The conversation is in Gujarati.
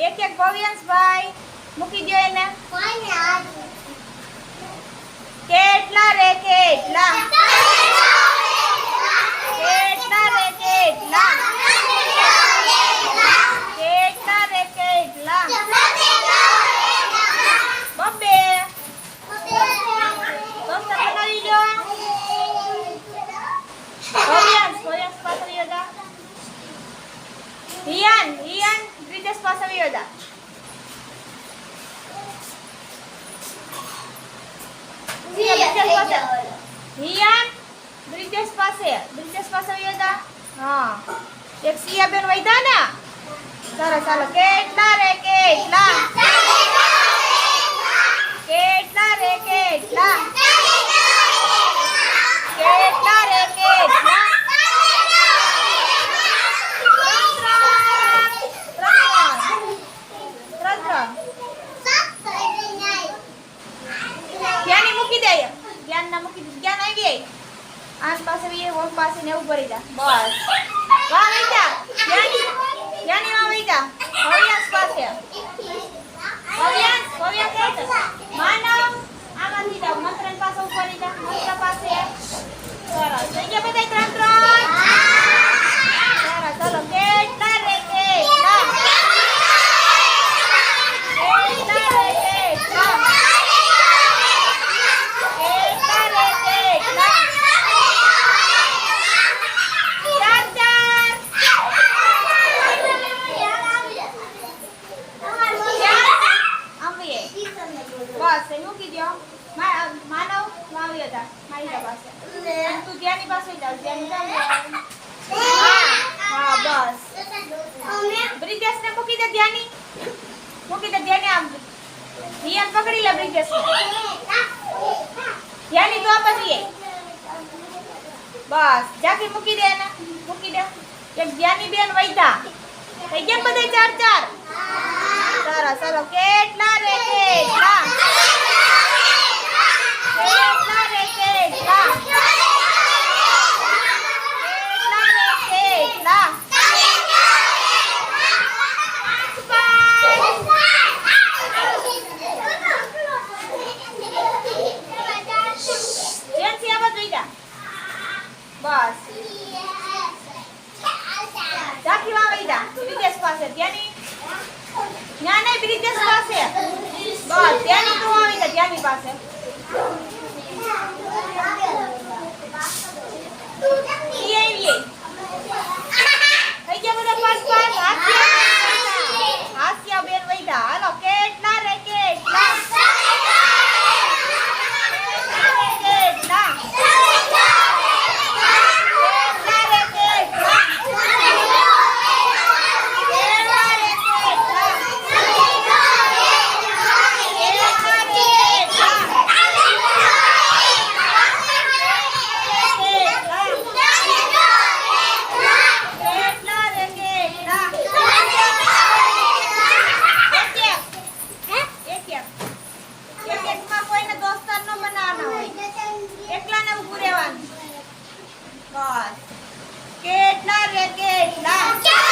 એક મૂકી દો એને કેટલા રે કેટલા કેટલા રે કેટલા બબ્બે દોસ્ત બનાવી લો ભવ્યાંશ ભવ્યાંશ પાસે આવ્યો જા હિયાન હિયાન બ્રિજેશ પાસે આવ્યો જા હિયાન બ્રિજેશ પાસે. બ્રિજેશ પાસે જા. હા. એક સિયા બેન વૈધા ને સરસ ચાલો કેટલા રે કેટલા કેટલા રે કેટલા ત્રણ ત્રણ જ્ઞાની મૂકી દે ના મૂકી દે ક્યાં આવી ગઈ? આન પાસે બી ઓમ પાસે ને ઉપર જા બસ. વાહ વૈતા જ્ઞાની જ્ઞાની વાહ વૈતા ભવ્યાસ પાસે ભવ્યાસ ભવ્યાસ માનવ આમાંથી જા મંત્રન પાસે ઉપર જા મંત્ર પાસે સરસ થઈ ગયા બધા ત્રણ ત્રણ સરસ ચલો કેટલા રે કેટલા કેટલા રે કેટલા કેટલા રે કેટલા ચાર ચાર આંબીએ એ મૂકી દો માનવ વાવ્યો હતા મારી પાસે. તું ધ્યાની પાસે જાવ હા બસ. બ્રિજેશ ને મૂકી દે ધ્યાની. મૂકી દે ધ્યાની આમ. નિયમ પકડી લે બ્રિજેશ ધ્યાની તો પછી બસ જાકી મૂકી દે એને મૂકી દે. એક ધ્યાની બેન વૈધા. થઈ ગયા બધા ચાર ચાર? સારા ચલો કેટલા રે કેટલા કેટલા રે કેટલા જેનથી આ બધું જા બસ. જાકી વાવ જા. બ્રિજેશ પાસે. ત્યાંની ના નહીં બ્રિજેશ પાસે. બસ. ત્યાંની તું આવી જા, ત્યાંની પાસે. God. Get not, get not.